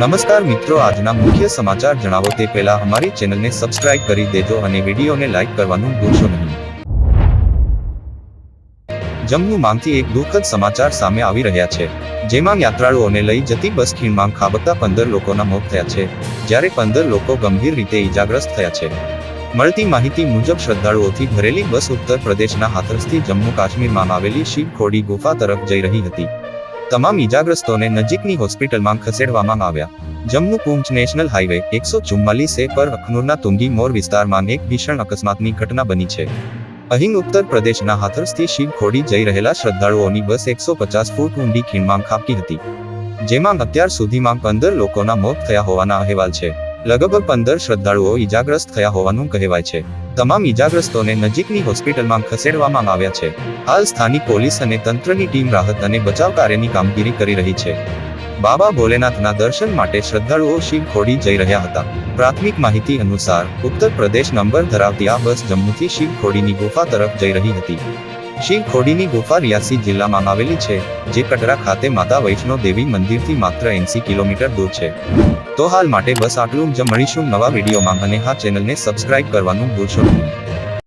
નમસ્કાર મિત્રો, આજના મુખ્ય સમાચાર જણાવો. તે પહેલા અમારી ચેનલને સબસ્ક્રાઇબ કરી દેજો અને વિડીયોને લાઇક કરવાનું ભૂલશો નહીં. જમ્મુ માંથી એક દુઃખદ સમાચાર સામે આવી રહ્યા છે. જેમાં યાત્રાળુઓને લઈ જતી બસ ખીણમાં ખાબકતા પંદર લોકોના મોત થયા છે, જ્યારે પંદર લોકો ગંભીર રીતે ઈજાગ્રસ્ત થયા છે. મળતી માહિતી મુજબ શ્રદ્ધાળુઓથી ભરેલી બસ ઉત્તર પ્રદેશના હાથરસથી જમ્મુ કાશ્મીરમાં આવેલી શિવખોડી ગુફા તરફ જઈ રહી હતી. તમામ ઈજાગ્રસ્તોને નજીકની હોસ્પિટલમાં ખસેડવામાં આવ્યા. જમ્મુ પૂંચ નેશનલ હાઈવે એકસો ચુમ્માલીસે પર અખનૂરના તુંગી મોર વિસ્તારમાં એક ભીષણ અકસ્માતની ઘટના બની છે. અહીં ઉત્તર પ્રદેશના હાથરસથી શિવ ખોડી જઈ રહેલા શ્રદ્ધાળુઓની બસ એકસો પચાસ ફૂટ ઊંડી ખીણમાં ખાબકી હતી. જેમાં અત્યાર સુધીમાં પંદર લોકોના મોત થયા હોવાના અહેવાલ છે. લગભગ પંદર શ્રદ્ધાળુઓ ઈજાગ્રસ્ત થયા હોવાનું કહેવાય છે. તમામ ઈજાગ્રસ્તોને નજીકની હોસ્પિટલમાં ખસેડવામાં આવ્યા છે. હાલ સ્થાનિક પોલીસ અને તંત્રની ટીમ રાહત અને બચાવ કાર્યની કામગીરી કરી રહી છે. બાબા ભોલેનાથના દર્શન માટે શ્રદ્ધાળુઓ શિવ ખોડી જઈ રહ્યા હતા. પ્રાથમિક માહિતી અનુસાર, ઉત્તર પ્રદેશ નંબર ધરાવતી આ બસ જમ્મુથી શિવ ખોડીની ગુફા તરફ જઈ રહી હતી. શિવ ખોડીની ગુફા રિયાસી જિલ્લામાં આવેલી છે, જે કટરા ખાતે માતા વૈષ્ણો દેવી મંદિરથી માત્ર એંસી કિલોમીટર દૂર છે. તો હાલ માટે બસ આટલું જ. મળીશું નવા વિડીયોમાં અને હા ચેનલને સબસ્ક્રાઇબ કરવાનું ભૂલશો નહીં.